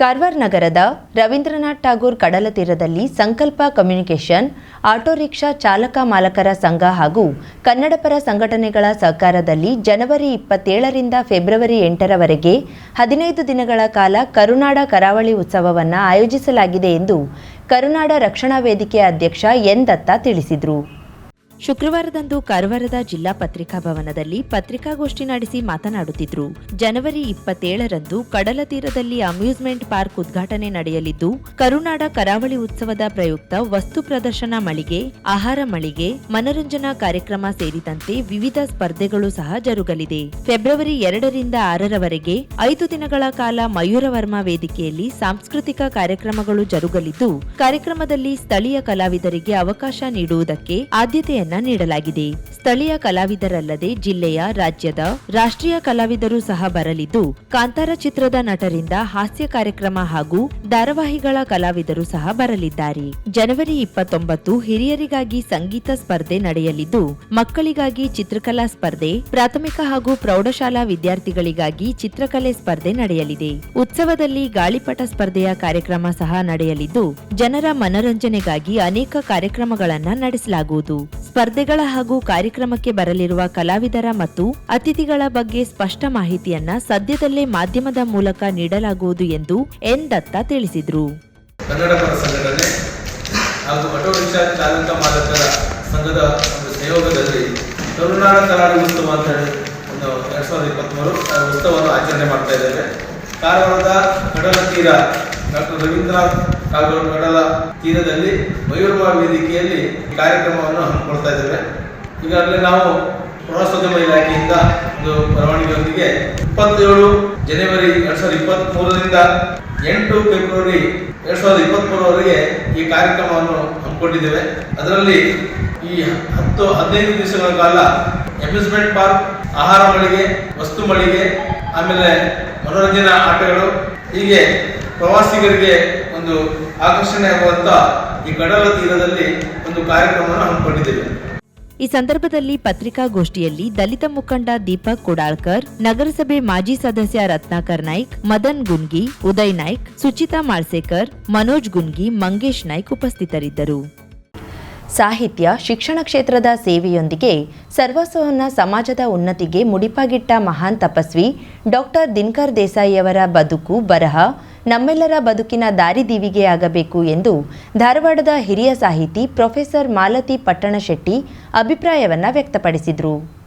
ಕಾರವಾರ ನಗರದ ರವೀಂದ್ರನಾಥ್ ಠಾಗೂರ್ ಕಡಲ ತೀರದಲ್ಲಿ ಸಂಕಲ್ಪ ಕಮ್ಯುನಿಕೇಷನ್, ಆಟೋ ರಿಕ್ಷಾ ಚಾಲಕ ಮಾಲಕರ ಸಂಘ ಹಾಗೂ ಕನ್ನಡಪರ ಸಂಘಟನೆಗಳ ಸಹಕಾರದಲ್ಲಿ ಜನವರಿ ಇಪ್ಪತ್ತೇಳರಿಂದ ಫೆಬ್ರವರಿ ಎಂಟರವರೆಗೆ ಹದಿನೈದು ದಿನಗಳ ಕಾಲ ಕರುನಾಡ ಕರಾವಳಿ ಉತ್ಸವವನ್ನು ಆಯೋಜಿಸಲಾಗಿದೆ ಎಂದು ಕರುನಾಡ ರಕ್ಷಣಾ ವೇದಿಕೆ ಅಧ್ಯಕ್ಷ ಎನ್ ದತ್ತ ತಿಳಿಸಿದರು. ಶುಕ್ರವಾರದಂದು ಕಾರವಾರದ ಜಿಲ್ಲಾ ಪತ್ರಿಕಾ ಭವನದಲ್ಲಿ ಪತ್ರಿಕಾಗೋಷ್ಠಿ ನಡೆಸಿ ಮಾತನಾಡುತ್ತಿದ್ರು. ಜನವರಿ ಇಪ್ಪತ್ತೇಳರಂದು ಕಡಲ ತೀರದಲ್ಲಿ ಅಮ್ಯೂಸ್ಮೆಂಟ್ ಪಾರ್ಕ್ ಉದ್ಘಾಟನೆ ನಡೆಯಲಿದ್ದು, ಕರುನಾಡ ಕರಾವಳಿ ಉತ್ಸವದ ಪ್ರಯುಕ್ತ ವಸ್ತು ಪ್ರದರ್ಶನ ಮಳಿಗೆ, ಆಹಾರ ಮಳಿಗೆ, ಮನರಂಜನಾ ಕಾರ್ಯಕ್ರಮ ಸೇರಿದಂತೆ ವಿವಿಧ ಸ್ಪರ್ಧೆಗಳು ಸಹ ಜರುಗಲಿದೆ. ಫೆಬ್ರವರಿ ಎರಡರಿಂದ ಆರರವರೆಗೆ ಐದು ದಿನಗಳ ಕಾಲ ಮಯೂರವರ್ಮ ವೇದಿಕೆಯಲ್ಲಿ ಸಾಂಸ್ಕೃತಿಕ ಕಾರ್ಯಕ್ರಮಗಳು ಜರುಗಲಿದ್ದು, ಕಾರ್ಯಕ್ರಮದಲ್ಲಿ ಸ್ಥಳೀಯ ಕಲಾವಿದರಿಗೆ ಅವಕಾಶ ನೀಡುವುದಕ್ಕೆ ಆದ್ಯತೆಯನ್ನ ನೀಡಲಾಗಿದೆ. ಸ್ಥಳೀಯ ಕಲಾವಿದರಲ್ಲದೆ ಜಿಲ್ಲೆಯ, ರಾಜ್ಯದ ರಾಷ್ಟ್ರೀಯ ಕಲಾವಿದರು ಸಹ ಬರಲಿದ್ದು, ಕಾಂತಾರ ಚಿತ್ರದ ನಟರಿಂದ ಹಾಸ್ಯ ಕಾರ್ಯಕ್ರಮ ಹಾಗೂ ಧಾರಾವಾಹಿಗಳ ಕಲಾವಿದರು ಸಹ ಬರಲಿದ್ದಾರೆ. ಜನವರಿ ಇಪ್ಪತ್ತೊಂಬತ್ತು ಹಿರಿಯರಿಗಾಗಿ ಸಂಗೀತ ಸ್ಪರ್ಧೆ ನಡೆಯಲಿದ್ದು, ಮಕ್ಕಳಿಗಾಗಿ ಚಿತ್ರಕಲಾ ಸ್ಪರ್ಧೆ, ಪ್ರಾಥಮಿಕ ಹಾಗೂ ಪ್ರೌಢಶಾಲಾ ವಿದ್ಯಾರ್ಥಿಗಳಿಗಾಗಿ ಚಿತ್ರಕಲೆ ಸ್ಪರ್ಧೆ ನಡೆಯಲಿದೆ. ಉತ್ಸವದಲ್ಲಿ ಗಾಳಿಪಟ ಸ್ಪರ್ಧೆಯ ಕಾರ್ಯಕ್ರಮ ಸಹ ನಡೆಯಲಿದ್ದು, ಜನರ ಮನರಂಜನೆಗಾಗಿ ಅನೇಕ ಕಾರ್ಯಕ್ರಮಗಳನ್ನು ನಡೆಸಲಾಗುವುದು. ಸ್ಪರ್ಧೆಗಳ ಹಾಗೂ ಕಾರ್ಯಕ್ರಮಕ್ಕೆ ಬರಲಿರುವ ಕಲಾವಿದರ ಮತ್ತು ಅತಿಥಿಗಳ ಬಗ್ಗೆ ಸ್ಪಷ್ಟ ಮಾಹಿತಿಯನ್ನ ಸದ್ಯದಲ್ಲೇ ಮಾಧ್ಯಮದ ಮೂಲಕ ನೀಡಲಾಗುವುದು ಎಂದು ಎನ್ ದತ್ತ ತಿಳಿಸಿದರು. ಹಾಗೂ ಆಟೋ ರಿಕ್ಷಾ ಚಾಲಕ ಮಾಲಕರ ಸಂಘದ ಸಹಯೋಗದಲ್ಲಿ ಕರುನಾಡ ಕರಾವಳಿ ಉತ್ಸವ ಅಂತ ಹೇಳಿ ಒಂದು ಎರಡ್ ಸಾವಿರದ ಇಪ್ಪತ್ತ್ಮೂರು ಉತ್ಸವವನ್ನು ಆಚರಣೆ ಮಾಡ್ತಾ ಇದ್ದೇವೆ. ಕಾರವಾರದ ಕಡಲ ತೀರ ಡಾಕ್ಟರ್ ರವೀಂದ್ರನಾಥ್ ಠಾಗೂರ್ ಕಡಲ ತೀರದಲ್ಲಿ ಮಯೂರ್ಮ ವೇದಿಕೆಯಲ್ಲಿ ಕಾರ್ಯಕ್ರಮವನ್ನು ಹಮ್ಮಿಕೊಳ್ತಾ ಇದ್ದೇವೆ. ಈಗಾಗಲೇ ನಾವು ಪ್ರವಾಸೋದ್ಯಮ ಇಲಾಖೆಯಿಂದ ಒಂದು ಬರವಣಿಗೆಯೊಂದಿಗೆ ಇಪ್ಪತ್ತೇಳು ಜನವರಿ ಎರಡ್ ಸಾವಿರದ ಇಪ್ಪತ್ತ್ ಮೂರರಿಂದ ಎಂಟು ಫೆಬ್ರವರಿ ಎರಡ್ ಸಾವಿರದ ಇಪ್ಪತ್ತ್ ಮೂರವರೆಗೆ ಈ ಕಾರ್ಯಕ್ರಮವನ್ನು ಹಮ್ಮಿಕೊಂಡಿದ್ದೇವೆ. ಅದರಲ್ಲಿ ಈ ಹತ್ತು ಹದಿನೈದು ದಿವಸಗಳ ಕಾಲ ಅಮ್ಯೂಸ್ಮೆಂಟ್ ಪಾರ್ಕ್ ಆಹಾರ ಮಳಿಗೆ, ವಸ್ತು ಮಳಿಗೆ, ಆಮೇಲೆ ಮನೋರಂಜನಾ ಆಟಗಳು, ಹೀಗೆ ಪ್ರವಾಸಿಗರಿಗೆ ಒಂದು ಆಕರ್ಷಣೆ ಆಗುವಂತ ಈ ಕಡಲ ತೀರದಲ್ಲಿ ಒಂದು ಕಾರ್ಯಕ್ರಮವನ್ನು ಹಮ್ಮಿಕೊಂಡಿದ್ದೇವೆ. ಈ ಸಂದರ್ಭದಲ್ಲಿ ಪತ್ರಿಕಾಗೋಷ್ಠಿಯಲ್ಲಿ ದಲಿತ ಮುಖಂಡ ದೀಪಕ್ ಕುಡಾಳ್ಕರ್ ನಗರಸಭೆ ಮಾಜಿ ಸದಸ್ಯ ರತ್ನಾಕರ್ ನಾಯ್ಕ್ ಮದನ್ ಗುನ್ಗಿ ಉದಯ್ ನಾಯ್ಕ್ ಸುಚಿತಾ ಮಾಳ್ಸೇಕರ್ ಮನೋಜ್ ಗುನ್ಗಿ ಮಂಗೇಶ್ ನಾಯ್ಕ್ ಉಪಸ್ಥಿತರಿದ್ದರು. ಸಾಹಿತ್ಯ ಶಿಕ್ಷಣ ಕ್ಷೇತ್ರದ ಸೇವೆಯೊಂದಿಗೆ ಸರ್ವಸ್ವವನ್ನ ಸಮಾಜದ ಉನ್ನತಿಗೆ ಮುಡಿಪಾಗಿಟ್ಟ ಮಹಾನ್ ತಪಸ್ವಿ ಡಾಕ್ಟರ್ ದಿನಕರ್ ದೇಸಾಯಿಯವರ ಬದುಕು ಬರಹ ನಮ್ಮೆಲ್ಲರ ಬದುಕಿನ ದಾರಿದೀವಿಗೆಯಾಗಬೇಕು ಎಂದು ಧಾರವಾಡದ ಹಿರಿಯ ಸಾಹಿತಿ ಪ್ರೊಫೆಸರ್ ಮಾಲತಿ ಪಟ್ಟಣಶೆಟ್ಟಿ ಅಭಿಪ್ರಾಯವನ್ನು ವ್ಯಕ್ತಪಡಿಸಿದರು.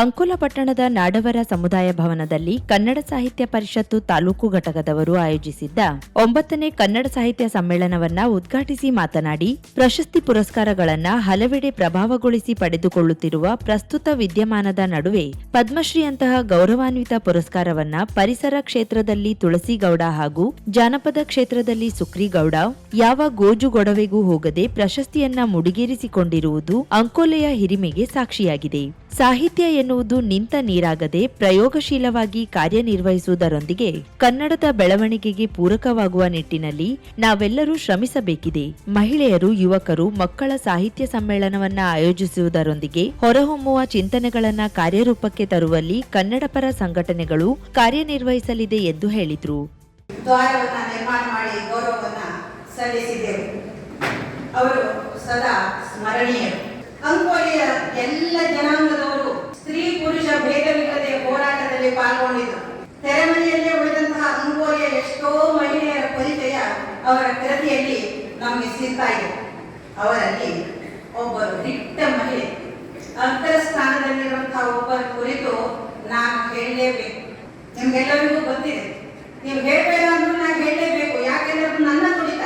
ಅಂಕೋಲ ಪಟ್ಟಣದ ನಾಡವರ ಸಮುದಾಯ ಭವನದಲ್ಲಿ ಕನ್ನಡ ಸಾಹಿತ್ಯ ಪರಿಷತ್ತು ತಾಲೂಕು ಘಟಕದವರು ಆಯೋಜಿಸಿದ್ದ ಒಂಬತ್ತನೇ ಕನ್ನಡ ಸಾಹಿತ್ಯ ಸಮ್ಮೇಳನವನ್ನ ಉದ್ಘಾಟಿಸಿ ಮಾತನಾಡಿ, ಪ್ರಶಸ್ತಿ ಪುರಸ್ಕಾರಗಳನ್ನ ಹಲವೆಡೆ ಪ್ರಭಾವಗೊಳಿಸಿ ಪಡೆದುಕೊಳ್ಳುತ್ತಿರುವ ಪ್ರಸ್ತುತ ವಿದ್ಯಮಾನದ ನಡುವೆ ಪದ್ಮಶ್ರೀಯಂತಹ ಗೌರವಾನ್ವಿತ ಪುರಸ್ಕಾರವನ್ನ ಪರಿಸರ ಕ್ಷೇತ್ರದಲ್ಲಿ ತುಳಸಿಗೌಡ ಹಾಗೂ ಜಾನಪದ ಕ್ಷೇತ್ರದಲ್ಲಿ ಸುಕ್ರಿಗೌಡ ಯಾವ ಗೋಜು ಗೊಡವೆಗೂ ಹೋಗದೆ ಪ್ರಶಸ್ತಿಯನ್ನ ಮುಡಿಗೇರಿಸಿಕೊಂಡಿರುವುದು ಅಂಕೋಲೆಯ ಹಿರಿಮೆಗೆ ಸಾಕ್ಷಿಯಾಗಿದೆ. ಸಾಹಿತ್ಯ ಎನ್ನುವುದು ನಿಂತ ನೀರಾಗದೆ ಪ್ರಯೋಗಶೀಲವಾಗಿ ಕಾರ್ಯನಿರ್ವಹಿಸುವುದರೊಂದಿಗೆ ಕನ್ನಡದ ಬೆಳವಣಿಗೆಗೆ ಪೂರಕವಾಗುವ ನಿಟ್ಟಿನಲ್ಲಿ ನಾವೆಲ್ಲರೂ ಶ್ರಮಿಸಬೇಕಿದೆ. ಮಹಿಳೆಯರು, ಯುವಕರು ಮಕ್ಕಳ ಸಾಹಿತ್ಯ ಸಮ್ಮೇಳನವನ್ನ ಆಯೋಜಿಸುವುದರೊಂದಿಗೆ ಹೊರಹೊಮ್ಮುವ ಚಿಂತನೆಗಳನ್ನ ಕಾರ್ಯರೂಪಕ್ಕೆ ತರುವಲ್ಲಿ ಕನ್ನಡಪರ ಸಂಘಟನೆಗಳು ಕಾರ್ಯನಿರ್ವಹಿಸಲಿದೆ ಎಂದು ಹೇಳಿದರು. ಅವರು ಸದಾ ಸ್ಮರಣೀಯರು. ಅಂಕೋಲಿಯ ಎಲ್ಲ ಜನಾಂಗದವರು ಸ್ತ್ರೀ ಪುರುಷ ಭೇದವಿಲ್ಲದೆ ಹೋರಾಟದಲ್ಲಿ ಪಾಲ್ಗೊಂಡಿದ್ದರು. ತೆರೆಮನೆಯಲ್ಲೇ ಉಳಿದಂತಹ ಅಂಕೋಲಿಯ ಎಷ್ಟೋ ಮಹಿಳೆಯರ ಪರಿಚಯ ಅವರ ಕೃತಿಯಲ್ಲಿ ನಮಗೆ ಸಿಗ್ತಾ ಇದೆ. ಅವರಲ್ಲಿ ಒಬ್ಬರು ದಿಟ್ಟ ಮಹಿಳೆ. ಅಗ್ರ ಸ್ಥಾನದಲ್ಲಿರುವಂತಹ ಒಬ್ಬರ ಕುರಿತು ನಾನು ಹೇಳಲೇಬೇಕು. ನಿಮ್ಗೆಲ್ಲರಿಗೂ ಗೊತ್ತಿದೆ. ನೀವು ಹೇಳ್ಬೇಡ ಅಂದ್ರೂ ನಾನು ಹೇಳಲೇಬೇಕು ಯಾಕೆಂದ್ರೆ ಅದು ನನ್ನ ತುಡಿತ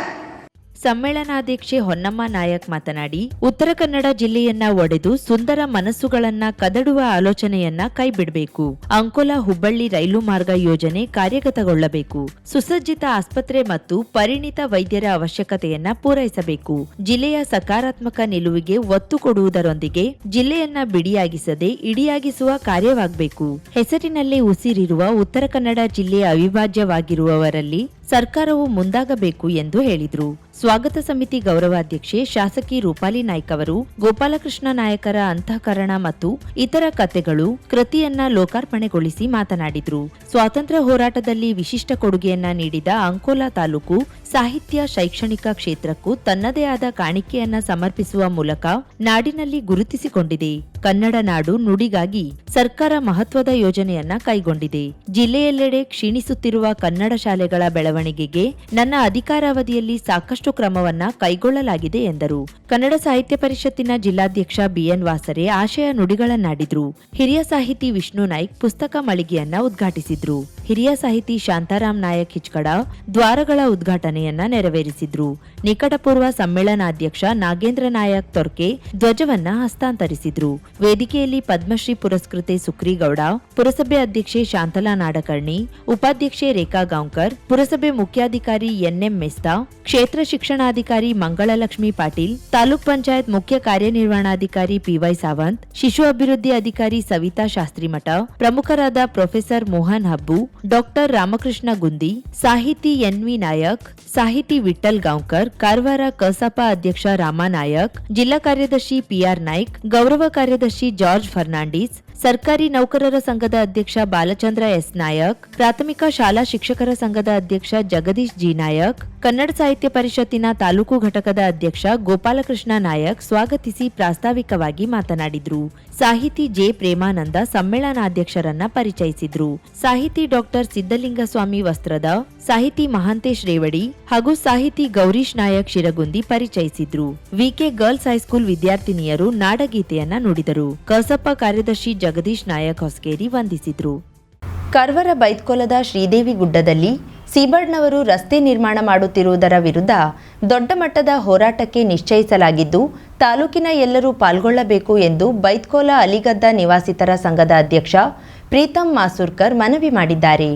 ಸಮ್ಮೇಳನಾಧ್ಯಕ್ಷೆ ಹೊನ್ನಮ್ಮ ನಾಯಕ್ ಮಾತನಾಡಿ, ಉತ್ತರ ಕನ್ನಡ ಜಿಲ್ಲೆಯನ್ನ ಒಡೆದು ಸುಂದರ ಮನಸ್ಸುಗಳನ್ನ ಕದಡುವ ಆಲೋಚನೆಯನ್ನ ಕೈಬಿಡಬೇಕು. ಅಂಕೋಲ ಹುಬ್ಬಳ್ಳಿ ರೈಲು ಮಾರ್ಗ ಯೋಜನೆ ಕಾರ್ಯಗತಗೊಳ್ಳಬೇಕು. ಸುಸಜ್ಜಿತ ಆಸ್ಪತ್ರೆ ಮತ್ತು ಪರಿಣಿತ ವೈದ್ಯರ ಅವಶ್ಯಕತೆಯನ್ನ ಪೂರೈಸಬೇಕು. ಜಿಲ್ಲೆಯ ಸಕಾರಾತ್ಮಕ ನಿಲುವಿಗೆ ಒತ್ತು ಕೊಡುವುದರೊಂದಿಗೆ ಜಿಲ್ಲೆಯನ್ನ ಬಿಡಿಯಾಗಿಸದೆ ಇಡಿಯಾಗಿಸುವ ಕಾರ್ಯವಾಗಬೇಕು. ಹೆಸರಿನಲ್ಲಿ ಉಸಿರಿರುವ ಉತ್ತರ ಕನ್ನಡ ಜಿಲ್ಲೆಯ ಅವಿಭಾಜ್ಯವಾಗಿರುವವರಲ್ಲಿ ಸರ್ಕಾರವು ಮುಂದಾಗಬೇಕು ಎಂದು ಹೇಳಿದ್ರು. ಸ್ವಾಗತ ಸಮಿತಿ ಗೌರವಾಧ್ಯಕ್ಷೆ ಶಾಸಕಿ ರೂಪಾಲಿ ನಾಯ್ಕ್ ಅವರು, ಗೋಪಾಲಕೃಷ್ಣ ನಾಯಕರ ಅಂತಃಕರಣ ಮತ್ತು ಇತರ ಕಥೆಗಳು ಕೃತಿಯನ್ನ ಲೋಕಾರ್ಪಣೆಗೊಳಿಸಿ ಮಾತನಾಡಿದರು. ಸ್ವಾತಂತ್ರ್ಯ ಹೋರಾಟದಲ್ಲಿ ವಿಶಿಷ್ಟ ಕೊಡುಗೆಯನ್ನ ನೀಡಿದ ಅಂಕೋಲಾ ತಾಲೂಕು ಸಾಹಿತ್ಯ ಶೈಕ್ಷಣಿಕ ಕ್ಷೇತ್ರಕ್ಕೂ ತನ್ನದೇ ಆದ ಕಾಣಿಕೆಯನ್ನ ಸಮರ್ಪಿಸುವ ಮೂಲಕ ನಾಡಿನಲ್ಲಿ ಗುರುತಿಸಿಕೊಂಡಿದೆ. ಕನ್ನಡ ನಾಡು ನುಡಿಗಾಗಿ ಸರ್ಕಾರ ಮಹತ್ವದ ಯೋಜನೆಯನ್ನ ಕೈಗೊಂಡಿದೆ. ಜಿಲ್ಲೆಯೆಲ್ಲೆಡೆ ಕ್ಷೀಣಿಸುತ್ತಿರುವ ಕನ್ನಡ ಶಾಲೆಗಳ ಬೆಳವಣಿಗೆಗೆ ನನ್ನ ಅಧಿಕಾರಾವಧಿಯಲ್ಲಿ ಸಾಕಷ್ಟು ಕ್ರಮವನ್ನ ಕೈಗೊಳ್ಳಲಾಗಿದೆ ಎಂದರು. ಕನ್ನಡ ಸಾಹಿತ್ಯ ಪರಿಷತ್ತಿನ ಜಿಲ್ಲಾಧ್ಯಕ್ಷ ಬಿಎನ್ ವಾಸರೆ ಆಶಯ ನುಡಿಗಳನ್ನಾಡಿದ್ರು. ಹಿರಿಯ ಸಾಹಿತಿ ವಿಷ್ಣು ನಾಯ್ಕ್ ಪುಸ್ತಕ ಮಳಿಗೆಯನ್ನ ಉದ್ಘಾಟಿಸಿದ್ರು. ಹಿರಿಯ ಸಾಹಿತಿ ಶಾಂತಾರಾಮ್ ನಾಯಕ್ ಹಿಚ್ಕಡ ದ್ವಾರಗಳ ಉದ್ಘಾಟನೆಯನ್ನ ನೆರವೇರಿಸಿದ್ರು. ನಿಕಟಪೂರ್ವ ಸಮ್ಮೇಳನಾಧ್ಯಕ್ಷ ನಾಗೇಂದ್ರ ನಾಯಕ್ ತೊರ್ಕೆ ಧ್ವಜವನ್ನ ಹಸ್ತಾಂತರಿಸಿದ್ರು. ವೇದಿಕೆಯಲ್ಲಿ ಪದ್ಮಶ್ರೀ ಪುರಸ್ಕೃತೆ ಸುಕ್ರೀಗೌಡ ಪುರಸಭೆ ಅಧ್ಯಕ್ಷೆ ಶಾಂತಲಾ ನಾಡಕರ್ಣಿ, ಉಪಾಧ್ಯಕ್ಷೆ ರೇಖಾ ಗಾಂವ್ಕರ್, ಪುರಸಭೆ ಮುಖ್ಯಾಧಿಕಾರಿ ಎನ್ಎಂ ಮೆಸ್ತಾ, ಕ್ಷೇತ್ರ ಶಿಕ್ಷಣಾಧಿಕಾರಿ ಮಂಗಳಲಕ್ಷ್ಮಿ ಪಾಟೀಲ್, ತಾಲೂಕ್ ಪಂಚಾಯತ್ ಮುಖ್ಯ ಕಾರ್ಯನಿರ್ವಹಣಾಧಿಕಾರಿ ಪಿವೈ ಸಾವಂತ್, ಶಿಶು ಅಭಿವೃದ್ಧಿ ಅಧಿಕಾರಿ ಸವಿತಾ ಶಾಸ್ತ್ರಿಮಠ, ಪ್ರಮುಖರಾದ ಪ್ರೊಫೆಸರ್ ಮೋಹನ್ ಹಬ್ಬು, ಡಾಕ್ಟರ್ ರಾಮಕೃಷ್ಣ ಗುಂದಿ, ಸಾಹಿತಿ ಎನ್ವಿ ನಾಯಕ್, ಸಾಹಿತಿ ವಿಠಲ್ ಗಾಂವ್ಕರ್, ಕಾರವಾರ ಕಸಾಪ ಅಧ್ಯಕ್ಷ ರಾಮಾ ನಾಯಕ್, ಜಿಲ್ಲಾ ಕಾರ್ಯದರ್ಶಿ ಪಿಆರ್ ನಾಯ್ಕ್, ಗೌರವ ಕಾರ್ಯದರ್ಶಿ ಜಾರ್ಜ್ ಫರ್ನಾಂಡಿಸ್ ಸರ್ಕಾರಿ ನೌಕರರ ಸಂಘದ ಅಧ್ಯಕ್ಷ ಬಾಲಚಂದ್ರ ಎಸ್. ನಾಯಕ್, ಪ್ರಾಥಮಿಕ ಶಾಲಾ ಶಿಕ್ಷಕರ ಸಂಘದ ಅಧ್ಯಕ್ಷ ಜಗದೀಶ್ ಜಿ. ನಾಯಕ್, ಕನ್ನಡ ಸಾಹಿತ್ಯ ಪರಿಷತ್ತಿನ ತಾಲೂಕು ಘಟಕದ ಅಧ್ಯಕ್ಷ ಗೋಪಾಲಕೃಷ್ಣ ನಾಯಕ್ ಸ್ವಾಗತಿಸಿ ಪ್ರಾಸ್ತಾವಿಕವಾಗಿ ಮಾತನಾಡಿದ್ರು. ಸಾಹಿತಿ ಜೆ. ಪ್ರೇಮಾನಂದ ಸಮ್ಮೇಳನಾಧ್ಯಕ್ಷರನ್ನ ಪರಿಚಯಿಸಿದ್ರು. ಸಾಹಿತಿ ಡಾಕ್ಟರ್ ಸಿದ್ದಲಿಂಗಸ್ವಾಮಿ ವಸ್ತ್ರದ, ಸಾಹಿತಿ ಮಹಾಂತೇಶ್ ರೇವಡಿ ಹಾಗೂ ಸಾಹಿತಿ ಗೌರೀಶ್ ನಾಯಕ್ ಶಿರಗುಂದಿ ಪರಿಚಯಿಸಿದ್ರು. ವಿಕೆ ಗರ್ಲ್ಸ್ ಹೈಸ್ಕೂಲ್ ವಿದ್ಯಾರ್ಥಿನಿಯರು ನಾಡಗೀತೆಯನ್ನ ನುಡಿದರು. ಕಸಪ್ಪ ಕಾರ್ಯದರ್ಶಿ ಜಗದೀಶ್ ನಾಯಕ್ ಹೊಸಗೇರಿ ವಂದಿಸಿದರು. ಕರ್ವರ ಬೈತ್ಕೊಲದ ಶ್ರೀದೇವಿ ಗುಡ್ಡದಲ್ಲಿ ಸೀಬರ್ಡ್ನವರು ರಸ್ತೆ ನಿರ್ಮಾಣ ಮಾಡುತ್ತಿರುವುದರ ವಿರುದ್ಧ ದೊಡ್ಡ ಮಟ್ಟದ ಹೋರಾಟಕ್ಕೆ ನಿಶ್ಚಯಿಸಲಾಗಿದ್ದು, ತಾಲೂಕಿನ ಎಲ್ಲರೂ ಪಾಲ್ಗೊಳ್ಳಬೇಕು ಎಂದು ಬೈತ್ಕೋಲ ಅಲಿಗದ್ದ ನಿವಾಸಿತರ ಸಂಘದ ಅಧ್ಯಕ್ಷ ಪ್ರೀತಂ ಮಾಸೂರ್ಕರ್ ಮನವಿ ಮಾಡಿದ್ದಾರೆ.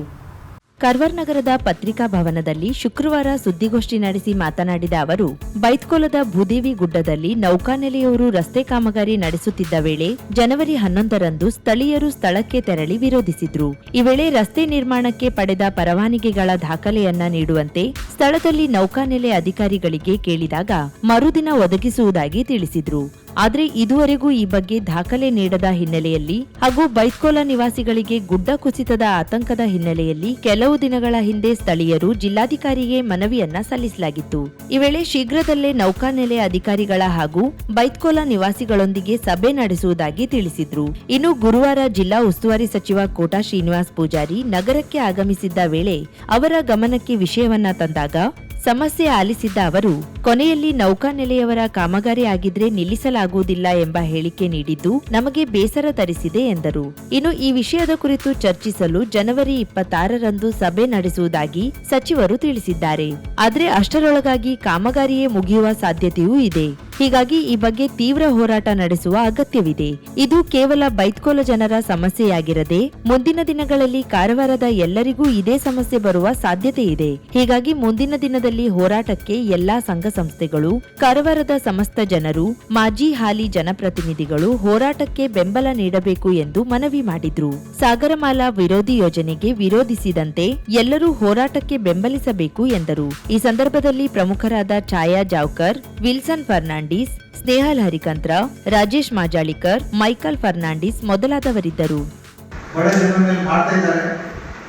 ಕಾರವಾರ ನಗರದ ಪತ್ರಿಕಾ ಭವನದಲ್ಲಿ ಶುಕ್ರವಾರ ಸುದ್ದಿಗೋಷ್ಠಿ ನಡೆಸಿ ಮಾತನಾಡಿದ ಅವರು, ಬೈತ್ಕೋಲದ ಭೂದೇವಿ ಗುಡ್ಡದಲ್ಲಿ ನೌಕಾನೆಲೆಯವರು ರಸ್ತೆ ಕಾಮಗಾರಿ ನಡೆಸುತ್ತಿದ್ದ ವೇಳೆ ಜನವರಿ ಹನ್ನೊಂದರಂದು ಸ್ಥಳೀಯರು ಸ್ಥಳಕ್ಕೆ ತೆರಳಿ ವಿರೋಧಿಸಿದ್ರು. ಈ ವೇಳೆ ರಸ್ತೆ ನಿರ್ಮಾಣಕ್ಕೆ ಪಡೆದ ಪರವಾನಿಗೆಗಳ ದಾಖಲೆಯನ್ನ ನೀಡುವಂತೆ ಸ್ಥಳದಲ್ಲಿ ನೌಕಾನೆಲೆ ಅಧಿಕಾರಿಗಳಿಗೆ ಕೇಳಿದಾಗ ಮರುದಿನ ಒದಗಿಸುವುದಾಗಿ ತಿಳಿಸಿದ್ರು. ಆದ್ರೆ ಇದುವರೆಗೂ ಈ ಬಗ್ಗೆ ದಾಖಲೆ ನೀಡದ ಹಿನ್ನೆಲೆಯಲ್ಲಿ ಹಾಗೂ ಬೈತ್ಕೋಲ ನಿವಾಸಿಗಳಿಗೆ ಗುಡ್ಡ ಕುಸಿತದ ಆತಂಕದ ಹಿನ್ನೆಲೆಯಲ್ಲಿ ಕೆಲವು ದಿನಗಳ ಹಿಂದೆ ಸ್ಥಳೀಯರು ಜಿಲ್ಲಾಧಿಕಾರಿಗೆ ಮನವಿಯನ್ನ ಸಲ್ಲಿಸಲಾಗಿತ್ತು. ಈ ವೇಳೆ ಶೀಘ್ರದಲ್ಲೇ ನೌಕಾನೆಲೆ ಅಧಿಕಾರಿಗಳ ಹಾಗೂ ಬೈತ್ಕೋಲ ನಿವಾಸಿಗಳೊಂದಿಗೆ ಸಭೆ ನಡೆಸುವುದಾಗಿ ತಿಳಿಸಿದ್ರು. ಇನ್ನು ಗುರುವಾರ ಜಿಲ್ಲಾ ಉಸ್ತುವಾರಿ ಸಚಿವ ಕೋಟಾ ಶ್ರೀನಿವಾಸ್ ಪೂಜಾರಿ ನಗರಕ್ಕೆ ಆಗಮಿಸಿದ್ದ ವೇಳೆ ಅವರ ಗಮನಕ್ಕೆ ವಿಷಯವನ್ನ ತಂದಾಗ ಸಮಸ್ಯೆ ಆಲಿಸಿದ್ದ ಅವರು ಕೊನೆಯಲ್ಲಿ ನೌಕಾನೆಲೆಯವರ ಕಾಮಗಾರಿ ಆಗಿದ್ರೆ ನಿಲ್ಲಿಸಲಾಗುವುದಿಲ್ಲ ಎಂಬ ಹೇಳಿಕೆ ನೀಡಿದ್ದು ನಮಗೆ ಬೇಸರ ತರಿಸಿದೆ ಎಂದರು. ಇನ್ನು ಈ ವಿಷಯದ ಕುರಿತು ಚರ್ಚಿಸಲು ಜನವರಿ ಇಪ್ಪತ್ತಾರರಂದು ಸಭೆ ನಡೆಸುವುದಾಗಿ ಸಚಿವರು ತಿಳಿಸಿದ್ದಾರೆ. ಆದರೆ ಅಷ್ಟರೊಳಗಾಗಿ ಕಾಮಗಾರಿಯೇ ಮುಗಿಯುವ ಸಾಧ್ಯತೆಯೂ ಇದೆ. ಹೀಗಾಗಿ ಈ ಬಗ್ಗೆ ತೀವ್ರ ಹೋರಾಟ ನಡೆಸುವ ಅಗತ್ಯವಿದೆ. ಇದು ಕೇವಲ ಬೈತ್ಕೋಲ ಜನರ ಸಮಸ್ಯೆಯಾಗಿರದೆ ಮುಂದಿನ ದಿನಗಳಲ್ಲಿ ಕಾರವಾರದ ಎಲ್ಲರಿಗೂ ಇದೇ ಸಮಸ್ಯೆ ಬರುವ ಸಾಧ್ಯತೆ ಇದೆ. ಹೀಗಾಗಿ ಮುಂದಿನ ದಿನದಲ್ಲಿ ಹೋರಾಟಕ್ಕೆ ಎಲ್ಲಾ ಸಂಘ ಸಂಸ್ಥೆಗಳು, ಕಾರವಾರದ ಸಮಸ್ತ ಜನರು, ಮಾಜಿ ಹಾಲಿ ಜನಪ್ರತಿನಿಧಿಗಳು ಹೋರಾಟಕ್ಕೆ ಬೆಂಬಲ ನೀಡಬೇಕು ಎಂದು ಮನವಿ ಮಾಡಿದ್ರು. ಸಾಗರಮಾಲಾ ವಿರೋಧಿ ಯೋಜನೆಗೆ ವಿರೋಧಿಸಿದಂತೆ ಎಲ್ಲರೂ ಹೋರಾಟಕ್ಕೆ ಬೆಂಬಲಿಸಬೇಕು ಎಂದರು. ಈ ಸಂದರ್ಭದಲ್ಲಿ ಪ್ರಮುಖರಾದ Chhaya Javkar, Wilson Fernandes, Snehal Harikantra, Rajesh Majalikar, Michael Fernandes ಮೊದಲಾದವರಿದ್ದರು.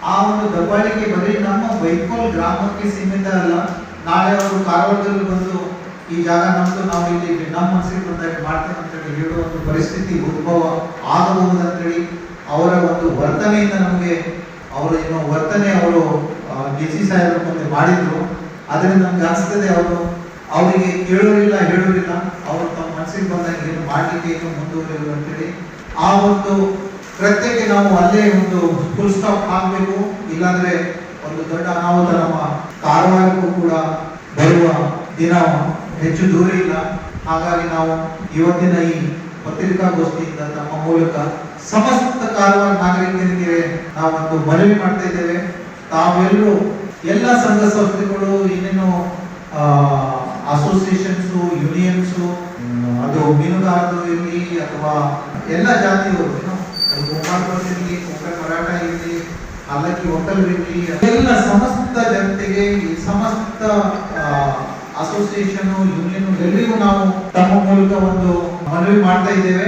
ಆ ಒಂದು ದಬ್ಬಾಳಿಕೆ ಬರೀ ನಮ್ಮ ಬೈಕೋಲ್ ಗ್ರಾಮಕ್ಕೆ ಸೀಮಿತ ಅಲ್ಲ ನಾಳೆ ಅವರು ಕಾರವಾರದಲ್ಲಿ ಬಂದು ಈ ಜಾಗ ನಮ್ದು ನಾವು ಇಲ್ಲಿ ನಮ್ಮ ಮನಸ್ಸಿಗೆ ಬಂದಾಗ ಮಾಡ್ತೇವೆ ಅಂತೇಳಿ ಹೇಳುವ ಒಂದು ಪರಿಸ್ಥಿತಿ, ಉದ್ಭವ ಆಗಬಹುದು ಅಂತೇಳಿ ಅವರ ಒಂದು ವರ್ತನೆಯಿಂದ ನಮಗೆ ಅವರು ಏನೋ ವರ್ತನೆ ಅವರು ಡಿ ಸಿ ಸಾಹೇಬರ ಮುಂದೆ ಮಾಡಿದ್ರು. ಅದರಿಂದ ನಮ್ಗೆ ಅನಿಸ್ತದೆ ಅವರು ಅವರಿಗೆ ಕೇಳೋರಿಲ್ಲ, ಹೇಳೋರಿಲ್ಲ. ಅವರು ತಮ್ಮ ಮನಸ್ಸಿಗೆ ಬಂದಾಗ ಏನು ಮಾಡಲಿಕ್ಕೆ ಏನು ಮುಂದುವರಿಯೋದು ಅಂತೇಳಿ ಆ ಒಂದು ಕೃತ್ಯಕ್ಕೆ ನಾವು ಅಲ್ಲೇ ಒಂದು ಫುಲ್ ಸ್ಟಾಪ್ ಹಾಕಬೇಕು. ಇಲ್ಲಾಂದ್ರೆ ಒಂದು ದೊಡ್ಡ ಅನಾಹುತ ನಮ್ಮ ಕಾರವಾರಕ್ಕೂ ಕೂಡ ಬರುವ ದಿನ ಹೆಚ್ಚು ದೂರ ಇಲ್ಲ. ಹಾಗಾಗಿ ನಾವು ಇವತ್ತಿನ ಈ ಪತ್ರಿಕಾಗೋಷ್ಠಿಯಿಂದ ತಮ್ಮ ಮೂಲಕ ಸಮಸ್ತ ಕಾರವಾರ ನಾಗರಿಕರಿಗೆ ನಾವೊಂದು ಮನವಿ ಮಾಡ್ತಾ ಇದ್ದೇವೆ. ತಾವೆಲ್ಲರೂ ಎಲ್ಲ ಸಂಘ ಸಂಸ್ಥೆಗಳು ಏನೇನು ಅಸೋಸಿಯೇಷನ್ಸು ಯೂನಿಯನ್ಸು ಅದು ಮೀನುಗಾರರು ಇರಲಿ ಅಥವಾ ಎಲ್ಲ ಜಾತಿಯವರು ಗೋಪಾಲ್ ಇರಲಿ ಮರಾಠ ಇರಲಿ ಅಲ್ಲಕ್ಕಿ ಇರಲಿ, ಎಲ್ಲ ಸಮಸ್ತ ಜನತೆಗೆ ಈ ಸಮಸ್ತ ಅಸೋಸಿಯೇಷನ್ ಯೂನಿಯನ್ ಎಲ್ಲರಿಗೂ ನಾವು ತಮ್ಮ ಮೂಲಕ ಒಂದು ಮನವಿ ಮಾಡ್ತಾ ಇದ್ದೇವೆ.